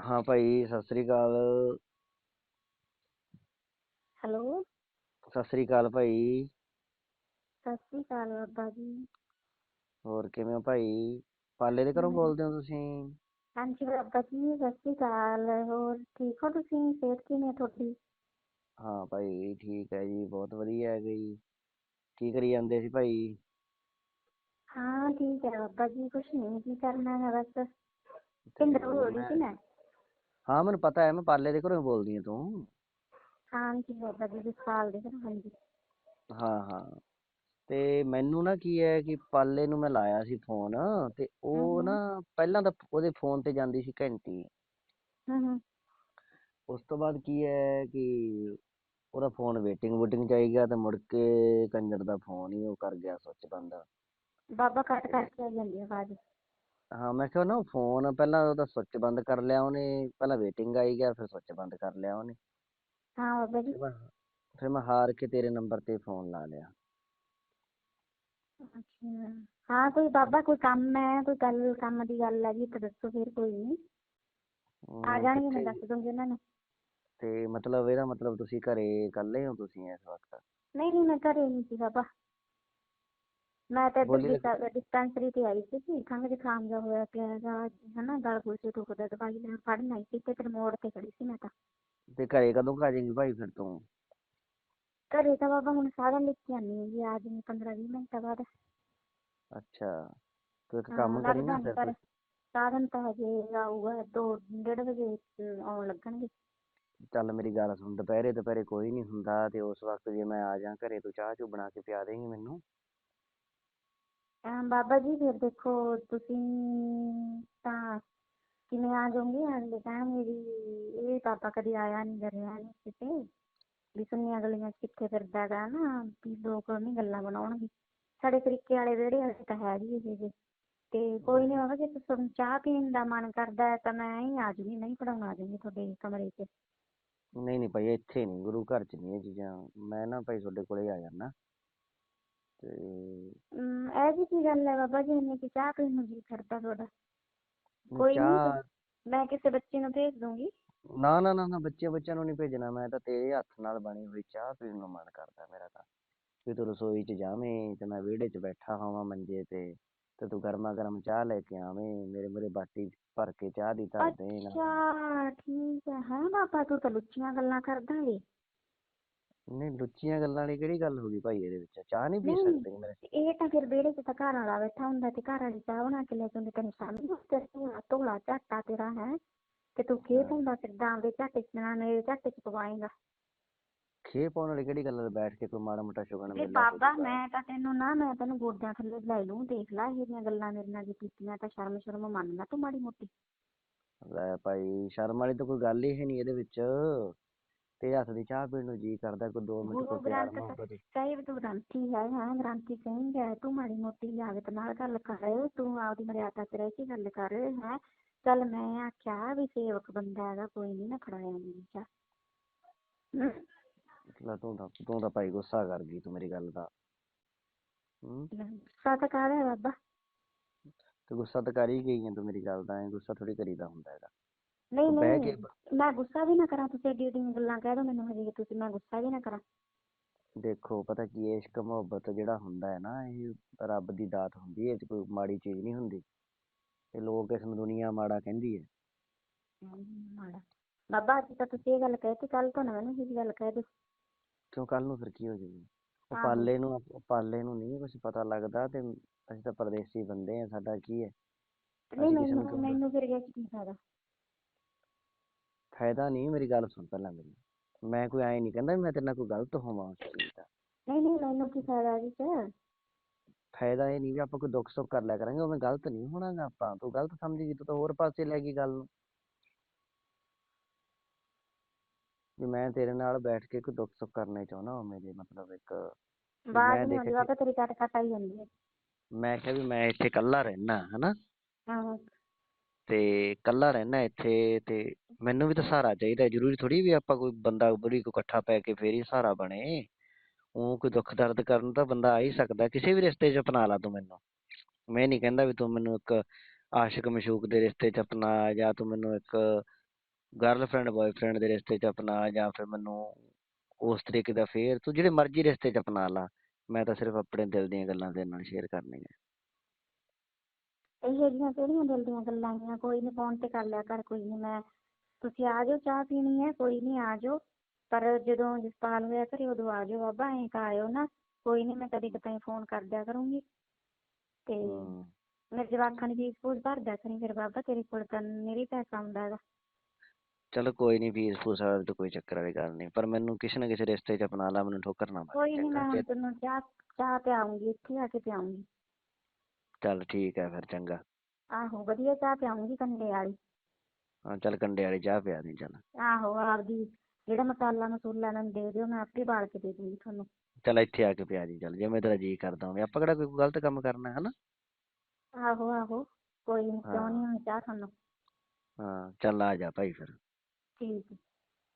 ਹਾਂ ਭਾਈ ਸਤਿ ਸ੍ਰੀ ਅਕਾਲ। ਹੈਲੋ। ਸਤਿ ਸ੍ਰੀ ਅਕਾਲ ਭਾਈ। ਸਤਿ ਸ਼੍ਰੀ ਅਕਾਲ ਬਾਬਾ ਜੀ। ਹੋਰ ਕਿਵੇਂ ਹੋ ਭਾਈ? ਪਾਲੇ ਦੇ ਘਰੋਂ ਬੋਲਦੇ ਹੋ ਤੁਸੀਂ? ਹਾਂਜੀ ਬਾਬਾ ਜੀ ਸਤਿ ਸ਼੍ਰੀ ਅਕਾਲ। ਹੋਰ ਠੀਕ ਹੋ ਤੁਸੀਂ? ਸਿਹਤ ਕਿਵੇਂ ਹੈ ਤੁਹਾਡੀ? ਹਾਂ ਭਾਈ ਠੀਕ ਹੈ ਜੀ ਬਹੁਤ ਵਧੀਆ ਹੈ ਜੀ। ਕੀ ਕਰੀ ਜਾਂਦੇ ਸੀ ਭਾਈ? ਹਾਂ ਠੀਕ ਹੈ ਬਾਬਾ ਜੀ ਕੁਛ ਨਹੀਂ ਕੀ ਕਰਨਾ ਹੈ ਬਸ। ਪਿੰਦਰ ਬੋਲ ਰਹੀ ਸੀ ਮੈਂ। ਹਾਂ ਮੈਨੂੰ ਪਤਾ ਹੈ ਮੈਂ ਪਾਲੇ ਦੇ ਘਰੋਂ ਬੋਲਦੀ ਹਾਂ ਤੂੰ। ਹਾਂਜੀ ਬਾਬਾ ਜੀ ਦੇ ਘਰੋਂ ਹਾਂਜੀ। ਹਾਂ ਹਾਂ। ਤੇ ਮੈਨੂੰ ਨਾ ਕੀ ਹੈ ਕਿ ਪਾਲੇ ਨੂੰ ਮੈਂ ਲਾਇਆ ਸੀ ਫੋਨ ਤੇ ਉਹ ਹਮ। ਨਾ ਪਹਿਲਾਂ ਤਾਂ ਉਹਦੇ ਫੋਨ ਤੇ ਜਾਂਦੀ ਸੀ ਘੰਟੀ। ਹੂੰ ਹੂੰ। ਉਸ ਤੋਂ ਬਾਅਦ ਕੀ ਹੈ ਕਿ ਉਹਦਾ ਫੋਨ ਵੇਟਿੰਗ ਵੂਟਿੰਗ ਚ ਆਈ ਗਿਆ ਤੇ ਮੁੜ ਕੇ ਕੰਜਰ ਦਾ ਫੋਨ ਹੀ ਉਹ ਕਰ ਗਿਆ ਸੁੱਚ ਬੰਦ। ਬਾਬਾ ਕੱਟ ਕਰਕੇ ਆ ਜਾਂਦੀ ਹੈ ਆਵਾਜ਼। ਹਾਂ ਮੈਂ ਕਿਹਾ ਨਾ ਫੋਨ ਪਹਿਲਾਂ ਉਹਦਾ ਸੁੱਚ ਬੰਦ ਕਰ ਲਿਆ ਉਹਨੇ ਪਹਿਲਾਂ ਵੇਟਿੰਗ ਆਈ ਗਿਆ ਫਿਰ ਸੁੱਚ ਬੰਦ ਕਰ ਲਿਆ ਉਹਨੇ। ਹਾਂ ਬਾਬਾ ਜੀ। ਫਿਰ ਮੈਂ ਫਿਰ ਮੈਂ ਹਾਰ ਕੇ ਤੇਰੇ ਨੰਬਰ ਤੇ ਫੋਨ ਲਾ ਲਿਆ। ਅੱਛਾ। ਹਾਂ ਕੋਈ ਬਾਬਾ ਕੋਈ ਕੰਮ ਹੈ ਕੋਈ ਗੱਲ ਕੰਮ ਦੀ ਗੱਲ ਹੈਗੀ ਤਾਂ ਦੱਸੋ ਫਿਰ ਕੋਈ ਨਹੀਂ ਆ ਹਮ, ਜਾਣਗੇ ਮੈਂ ਕਿੱਥੇ? ਦੱਸ ਦੂੰਗੀ ਉਹਨਾਂ ਨੂੰ। ਤੇ ਮਤਲਬ ਇਹਦਾ ਮਤਲਬ ਤੁਸੀਂ ਘਰੇ ਇਕੱਲੇ ਹੋ ਤੁਸੀਂ ਇਸ ਵਕਤ? ਨਹੀਂ ਨਹੀਂ ਮੈਂ ਘਰੇ ਨਹੀਂ ਸੀ ਬਾਬਾ। ਮੈਂ ਤਾਂ ਇੱਧਰ ਬੋਲੀਏ। ਡਿਸਪੈਂਸਰੀ ਤੇ ਆਈ ਸੀ ਖੰਘ ਜ਼ੁਕਾਮ ਜਿਹਾ ਹੋਇਆ ਪਿਆ ਹੈਗਾ। ਹਨਾ ਗਲ ਗੁਲ ਚ ਦੁਖਦਾ ਦਵਾਈ ਲੈਣ ਫੜਨ ਆਈ ਸੀ ਤੇ ਫਿਰ ਮੋੜ ਤੇ ਖੜੀ ਸੀ ਮੈਂ ਤਾਂ। ਤੇ ਘਰੇ ਕਦੋਂ ਕੁ ਆ ਜਾਏਂਗੀ ਭਾਈ ਫਿਰ ਤੂੰ? ਘਰੇ ਤਾਂ ਬਾਬਾ ਹੁਣ ਸਾਰਿਆਂ ਲੈ ਕੇ ਆਨੀ ਹੈਗੀ ਆ ਜਿਵੇਂ 15 20 ਮਿੰਟਾਂ ਬਾਅਦ। ਅੱਛਾ। ਤੂੰ ਇੱਕ ਹਾਂ, ਕੰਮ ਕਰੀ ਨਾ ਫਿਰ ਪਰ ਸਾਧਨ ਤਾਂ ਹਜੇ ਆਊਗਾ ਦੋ ਡੇਢ ਵਜੇ ਅਹ, ਆਉਣ ਲੱਗਣਗੇ। ਚੱਲ ਮੇਰੀ ਗੱਲ ਸੁਣ ਦੁਪਹਿਰੇ ਦੁਪਹਿਰੇ ਕੋਈ ਨਹੀਂ ਹੁੰਦਾ ਤੇ ਉਸ ਵਕਤ ਜੇ ਮੈਂ ਆ ਜਾ ਘਰੇ ਤੂੰ ਚਾਹ ਚੂ ਬਣਾ ਕੇ ਪਿਆ ਦੇਂਗੀ ਮੈਨੂੰ। ਬਾਬਾ ਜੀ, ਫਿਰ ਦੇਖੋ ਤੁਸੀਂ ਤਾਂ ਕਿਵੇਂ ਆ ਜਾਓਗੇ? ਅਗਲੇ ਕਹਿਣਗੇ ਵੀ ਇਹ ਬਾਬਾ ਕਦੀ ਆਇਆ ਨਹੀਂ ਕਰਿਆ ਨਹੀਂ ਕਿਤੇ ਵੀ ਸੁੰਨੀਆਂ ਗਲੀਆਂ 'ਚ ਕਿੱਥੇ ਫਿਰਦਾ ਗਾ ਨਾ, ਵੀ ਲੋਕ ਨਹੀਂ ਗੱਲਾਂ ਬਣਾਉਣਗੇ। ਸਾਡੇ ਤਰੀਕੇ ਵਾਲੇ ਵਿਹੜੇ ਵਾਲੇ ਤਾਂ ਹੈ ਜੀ ਇਹ ਜੇ ਤੇ ਕੋਈ ਨਹੀਂ ਬਾਬਾ ਜੇ ਤੁਹਾਨੂੰ ਚਾਹ ਪੀਣ ਦਾ ਮਨ ਕਰਦਾ ਹੈ ਤਾਂ ਮੈਂ ਹੀ ਆ ਜੂਗੀ, ਨਹੀਂ ਪੜਾਉਣ ਆ ਜੂਗੀ ਤੁਹਾਡੇ ਕਮਰੇ 'ਚ। ਨਹੀਂ ਨਹੀਂ ਭਾਈ, ਇੱਥੇ ਨਹੀਂ ਗੁਰੂ ਘਰ ਚ ਨਹੀਂ ਇਹ ਚੀਜ਼ਾਂ। ਮੈਂ ਨਾ ਭਾਈ ਤੁਹਾਡੇ ਕੋਲੇ ਆ ਜਾਣਾ ਤੇ ਇਹ ਜੀ ਕੀ ਗੱਲ ਹੈ ਬਾਬਾ ਜੀ ਇੰਨੀ ਕਿ ਚਾਹ ਪੀਣ ਨੂੰ ਜੀ ਕਰਦਾ ਤੁਹਾਡਾ। ਕੋਈ ਚਾਹ ਨਹੀਂ ਮੈਂ ਕਿਸੇ ਬੱਚੇ ਨੂੰ ਭੇਜ ਦੂੰਗੀ। ਨਾ ਨਾ ਨਾ ਨਾ ਬੱਚੇ ਬੱਚਿਆਂ ਨੂੰ ਨਹੀਂ ਭੇਜਣਾ ਮੈਂ ਤਾਂ ਤੇਰੇ ਹੱਥ ਨਾਲ ਬਣੀ ਹੋਈ ਚਾਹ ਪੀਣ ਨੂੰ ਮਨ ਕਰਦਾ ਮੇਰਾ ਤਾਂ। ਵੀ ਤੂੰ ਰਸੋਈ 'ਚ ਜਾਵੇਂ ਤੇ ਮੈਂ ਵਿਹੜੇ 'ਚ ਬੈਠਾ ਹੋਵਾਂ ਮੰਜੇ ਤੇ ਤੇ ਤੂੰ ਗਰਮਾ ਗਰਮ ਚਾਹ ਲੈ ਕੇ ਆਵੇਂ ਮੇਰੇ ਮੇਰੇ ਬਾਟੀ ਭਰ ਕੇ ਚਾਹ ਦੀ ਧਰ ਦੇ ਨਾਲ। ਅੱਛਾ ਠੀਕ ਹੈ। ਹੈ ਬਾਬਾ ਤੂੰ ਤਾਂ ਲੁੱਚੀਆਂ ਗੱਲਾਂ ਕਰਦਾ ਏ। ਨਹੀਂ ਲੁੱਚੀਆਂ ਗੱਲਾਂ ਵਾਲੀ ਕਿਹੜੀ ਗੱਲ ਹੋ ਗਈ ਭਾਈ ਇਹਦੇ ਵਿੱਚ ਚਾਹ ਨਹੀਂ ਪੀ ਨਹੀਂ। ਸਕਦੇ ਮੇਰੇ ਇਹ ਤਾਂ ਫਿਰ ਵਿਹੜੇ 'ਚ ਤਾਂ ਘਰ ਵਾਲਾ ਬੈਠਾ ਹੁੰਦਾ ਤੇ ਘਰ ਵਾਲੀ ਚਾਹ ਬਣਾ ਕੇ ਲੈ ਕੇ ਆਉਂਦੇ ਤੈਨੂੰ ਸਮਝ ਤੇਰਾ ਧੋਲਾ ਝਾਟਾ ਤੇਰਾ ਹੈ ਤੇ ਤੂੰ ਹਾਂ। ਹੁੰਦਾ ਫਿਰਦਾ ਆਪਦੇ ਝਾਟੇ 'ਚ ਨਾ ਮੇਰੇ ਝਾਟੇ 'ਚ ਪਵਾਏਗਾ ਖੇ ਪਾਉਣ ਵਾਲੀ ਕਿਹੜੀ ਗੱਲ ਹੈ ਬੈਠ ਕੇ ਕੋਈ ਮਾੜਾ ਮੋਟਾ ਸ਼ੁਗਨ ਵੇ ਮੇਲਾ ਹੋ ਬਾਬਾ। ਮੈਂ ਤਾਂ ਤੈਨੂੰ ਨਾ ਮੈਂ ਤੈਨੂੰ ਗੋਡਿਆਂ ਥੱਲੇ ਲੈ ਲੂੰ ਦੇਖ ਲੈ ਇਹ ਜਿਹੀਆਂ ਗੱਲਾਂ ਮੇਰੇ ਨਾਲ ਜੇ ਕੀਤੀਆਂ ਤਾਂ ਸ਼ਰਮ ਸ਼ਰਮ ਮੰਨ ਲੈ ਤੂੰ ਮਾੜੀ ਮੋਟੀ ਲੈ ਭਾਈ ਸ਼ਰਮ ਵਾਲੀ ਤਾਂ ਕੋਈ ਗੱਲ ਹੀ ਹੈ ਨਹੀਂ ਇਹਦੇ ਵਿੱਚ ਤੇ ਹੱਥ ਦੀ ਚਾਹ ਪੀਣ ਨੂੰ ਜੀ ਕਰਦਾ ਕੋਈ 2 ਮਿੰਟ ਗੁਰੂ ਕੋਈ ਪਿਆਰ ਗ੍ਰੰਥ ਮੁਹੱਬਤ ਸਾਹਿਬ ਤੂੰ ਗ੍ਰੰਥੀ ਹੈ ਹਾਂ ਗ੍ਰੰਥੀ ਕਹੇਂਗਾ ਤੂੰ ਮਾੜੀ ਮੋਟੀ ਲਾਗਤ ਨਾਲ ਗੱਲ ਕਰ ਤੂੰ ਆਪਦੀ ਮਰਿਆਦਾ ਚ ਰਹਿ ਕੇ ਗੱਲ ਕਰ ਹੈ। ਚੱਲ ਮੈਂ ਆਖਿਆ ਵੀ ਸੇਵਕ ਬੰਦਾ ਹੈਗਾ ਕੋਈ ਨਹੀਂ ਨਾ ਖੜਾਇਆ ਮੈਨੂੰ ਚਾ ਲੈ ਤੂੰ ਤਾਂ ਤੂੰ ਤਾਂ ਭਾਈ ਗੁੱਸਾ ਕਰ ਗਈ ਤੂੰ ਮੇਰੀ ਗੱਲ ਦਾ। ਹੂੰ। ਗੁੱਸਾ ਤਾਂ ਕਾਹਦਾ ਬਾਬਾ। ਤੇ ਗੁੱਸਾ ਤਾਂ ਕਰ ਹੀ ਗਈ ਹੈ ਤੂੰ ਮੇਰੀ ਗੱਲ ਦਾ ਐ ਗੁੱਸਾ ਥੋੜੀ ਕਰੀਦਾ ਹੁੰਦਾ ਹੈਗਾ। ਨਹੀਂ ਨਹੀਂ ਮੈਂ ਗੁੱਸਾ ਵੀ ਨਾ ਕਰਾਂ ਤੁਸੀਂ ਏਡੀ ਏਡੀ ਗੱਲਾਂ ਕਹਿ ਦੋ ਮੈਨੂੰ ਹਜੇ ਤੁਸੀਂ ਮੈਂ ਗੁੱਸਾ ਵੀ ਨਾ ਕਰਾਂ। ਦੇਖੋ ਪਤਾ ਕੀ ਹੈ ਇਸ਼ਕ ਮੁਹੱਬਤ ਜਿਹੜਾ ਹੁੰਦਾ ਹੈ ਨਾ ਇਹ ਰੱਬ ਦੀ ਦਾਤ ਹੁੰਦੀ ਹੈ ਇਹ 'ਚ ਕੋਈ ਮਾੜੀ ਚੀਜ਼ ਨਹੀਂ ਹੁੰਦੀ। ਤੇ ਲੋਕ ਇਸ ਨੂੰ ਦੁਨੀਆ ਮਾੜਾ ਕਹਿੰਦੀ ਹੈ। ਮਾੜਾ। ਬਾਬਾ ਅੱਜ ਤਾਂ ਤੁਸੀਂ ਇਹ ਗੱਲ ਕਹਿਤੀ ਕੱਲ ਤੋਂ ਨਾ ਮੈਨੂੰ ਇਹ ਗੱਲ ਕਹਿ ਦਿਓ। ਕਿਉਂ ਕੱਲ ਨੂੰ ਫਿਰ ਕੀ ਹੋ ਜਾਊਗਾ। ਪਾਲੇ ਨੂੰ ਪਾਲੇ ਨੂੰ ਨਹੀਂ ਕੁਝ ਪਤਾ ਲੱਗਦਾ ਤੇ ਅਸੀਂ ਤਾਂ ਪਰਦੇਸੀ ਬੰਦੇ ਆ ਸਾਡਾ ਕੀ ਹੈ? ਨਹੀਂ ਮੈਨੂੰ ਮੈਨੂੰ ਫਿਰ ਕੀ ਫਾਇਦਾ? ਫਾਇਦਾ ਨਹੀਂ ਮੇਰੀ ਗੱਲ ਸੁਣ ਪਹਿਲਾਂ ਮੇਰੀ। ਮੈਂ ਕੋਈ ਐਂ ਨਹੀਂ ਕਹਿੰਦਾ ਵੀ ਮੈਂ ਤੇਰੇ ਨਾਲ ਕੋਈ ਗਲਤ ਹੋਵਾਂ ਉਸ ਚੀਜ਼ ਦਾ। ਨਹੀਂ ਨਹੀਂ ਮੈਨੂੰ ਕੀ ਫਾਇਦਾ ਇਹਦੇ 'ਚ? ਫਾਇਦਾ ਇਹ ਨਹੀਂ ਵੀ ਆਪਾਂ ਕੋਈ ਦੁੱਖ ਸੁੱਖ ਕਰ ਲਿਆ ਕਰਾਂਗੇ ਉਵੇਂ ਗਲਤ ਨਹੀਂ ਹੋਣਾਗਾ ਆਪਾਂ। ਤੂੰ ਗਲਤ ਸਮਝੀ ਤੂੰ ਤਾਂ ਹੋਰ ਪਾਸੇ ਲੈ ਗਈ ਗੱਲ। ਨੂੰ ਵੀ ਮੈਂ ਤੇਰੇ ਨਾਲ ਬੈਠ ਕੇ ਕੋਈ ਦੁੱਖ ਸੁੱਖ ਕਰਨਾ ਚਾਹੁੰਦਾ ਹਾਂ ਮੇਰੇ ਮਤਲਬ ਇੱਕ ਮੈਂ ਨਹੀਂ ਦੇਖ ਆਉਂਦੀ ਕੇ- ਬਾਬਾ ਤੇਰੀ ਕੱਟ ਕੱਟ ਆਈ ਜਾਂਦੀ ਹੈ। ਮੈਂ ਕਿਹਾ ਵੀ ਮੈਂ ਇੱਥੇ ਇਕੱਲਾ ਰਹਿਣਾ ਹਨਾ? ਤੇ ਇਕੱਲਾ ਰਹਿਣਾ ਇੱਥੇ ਤੇ ਮੈਨੂੰ ਵੀ ਤਾਂ ਸਹਾਰਾ ਚਾਹੀਦਾ, ਜ਼ਰੂਰੀ ਥੋੜੀ ਵੀ ਆਪਾਂ ਕੋਈ ਬੰਦਾ ਬੁੜੀ ਕੋ ਇਕੱਠਾ ਪੈ ਕੇ ਫੇਰ ਹੀ ਸਹਾਰਾ ਬਣੇ। ਉਹ ਕੋਈ ਦੁੱਖ ਦਰਦ ਕਰਨ ਤਾਂ ਬੰਦਾ ਆ ਹੀ ਸਕਦਾ, ਕਿਸੇ ਵੀ ਰਿਸ਼ਤੇ 'ਚ ਅਪਣਾ ਲਾ ਤੂੰ ਮੈਨੂੰ। ਮੈਂ ਨਹੀਂ ਕਹਿੰਦਾ ਵੀ ਤੂੰ ਮੈਨੂੰ ਇੱਕ ਆਸ਼ਿਕ ਮਸ਼ੂਕ ਦੇ ਰਿਸ਼ਤੇ 'ਚ ਅਪਣਾ ਜਾਂ ਤੂੰ ਮੈਨੂੰ ਇੱਕ ਗਰਲਫ੍ਰੈਂਡ ਬॉयਫ੍ਰੈਂਡ ਦੇ ਰਿਸ਼ਤੇ 'ਚ ਅਪਣਾ ਜਾਂ ਫਿਰ ਮੈਨੂੰ ਉਸ ਤਰੀਕੇ ਦਾ ਫੇਰ ਤੂੰ ਜਿਹੜੇ ਮਰਜ਼ੀ ਰਿਸ਼ਤੇ 'ਚ ਅਪਣਾ ਲਾ। ਮੈਂ ਤਾਂ ਸਿਰਫ ਆਪਣੇ ਦਿਲ ਦੀਆਂ ਗੱਲਾਂ ਤੇਰੇ ਨਾਲ ਸ਼ੇਅਰ ਕਰਨੀਆਂ। ਇਹੋ ਜਿਹੀਆਂ ਕਿਹੜੀਆਂ ਦਿਲ ਦੀਆਂ ਗੱਲਾਂ ਗੀਆਂ ਕੋਈ ਨਹੀਂ ਫੋਨ ਤੇ ਕਰ ਲਿਆ ਕਰ ਕੋਈ ਨਹੀਂ ਮੈਂ ਤੁਸੀਂ ਆ ਜਾਓ ਚਾਹ ਪੀਣੀ ਹੈ ਕੋਈ ਨਹੀਂ ਆ ਜਾਓ ਪਰ ਜਦੋਂ ਜਸਪਾਲ ਹੋਇਆ ਘਰੇ ਉਦੋਂ ਆ ਜਾਓ ਬਾਬਾ ਐਂ ਤਾਂ ਆਇਓ ਨਾ ਕੋਈ ਨਹੀਂ ਮੈਂ ਕਦੇ ਕਦਾਈ ਫੋਨ ਕਰ ਦਿਆ ਕਰੂੰਗੀ। ਤੇ ਹਮ, ਮੇਰੇ ਜਵਾਕਾਂ ਦੀ ਫੀਸ ਫੂਸ ਭਰ ਦਿਆ ਕਰੀ ਫਿਰ ਬਾਬਾ ਤੇਰੇ ਕੋਲ ਤਾਂ ਮੇਰੀ ਪੈਸਾ ਆਉਂਦਾ ਹੈਗਾ। ਚਲੋ ਕੋਈ ਨਹੀਂ ਫੀਸ ਫੂਸ ਵਾਲਾ ਤਾਂ ਕੋਈ ਚੱਕਰ ਵਾਲੀ ਗੱਲ ਨਹੀਂ ਪਰ ਮੈਨੂੰ ਕਿਸੇ ਨਾ ਕਿਸੇ ਰਿਸ਼ਤੇ 'ਚ ਅਪਣਾ ਲਾ ਮੈਨੂੰ ਠੋਕਰ ਨਾ ਮਾਰ ਕੋਈ ਨਹੀਂ ਮੈਂ ਹੁਣ ਤੈਨੂੰ ਚਾਹ ਚਾਹ ਪਿਆਉਂਗੀ ਇੱਥੇ ਆ ਕੇ ਪਿਆਉਂਗੀ। ਚੱਲ ਠੀਕ ਹੈ ਫਿਰ ਚੰਗਾ ਆਹੋ ਵਧੀਆ ਚਾਹ ਪਿਆਉਂਗੀ ਕੰਡੇ ਵਾਲੀ ਹਾਂ ਚੱਲ ਕੰਡੇ ਵਾਲੀ ਚਾਹ ਪਿਆ ਦੀ ਚੱਲ ਆਹੋ ਆਪਦੀ ਜਿਹੜਾ ਮਸਾਲਾ ਮਸੂਲਾ ਮੈਨੂੰ ਦੇ ਦਿਓ ਮੈਂ ਆਪੇ ਬਾਲ ਕੇ ਦੇ ਦੂੰਗੀ ਤੁਹਾਨੂੰ ਚੱਲ ਇੱਥੇ ਆ ਕੇ ਪਿਆ ਦੀ ਚੱਲ ਜਿਵੇਂ ਤੇਰਾ ਜੀ ਕਰਦਾ ਹੋਵੇ ਆਪਾਂ ਕਿਹੜਾ ਕੋਈ ਗਲਤ ਕੰਮ ਕਰਨਾ ਹੈ ਨਾ ਆਹੋ ਆਹੋ ਕੋਈ ਨਹੀਂ ਹਾਂ। ਪਿਆਉਣੀ ਹੁਣ ਚਾਹ ਤੁਹਾਨੂੰ ਹਾਂ ਚੱਲ ਆ ਜਾ ਭਾਈ ਫਿਰ ਠੀਕ ਹੈ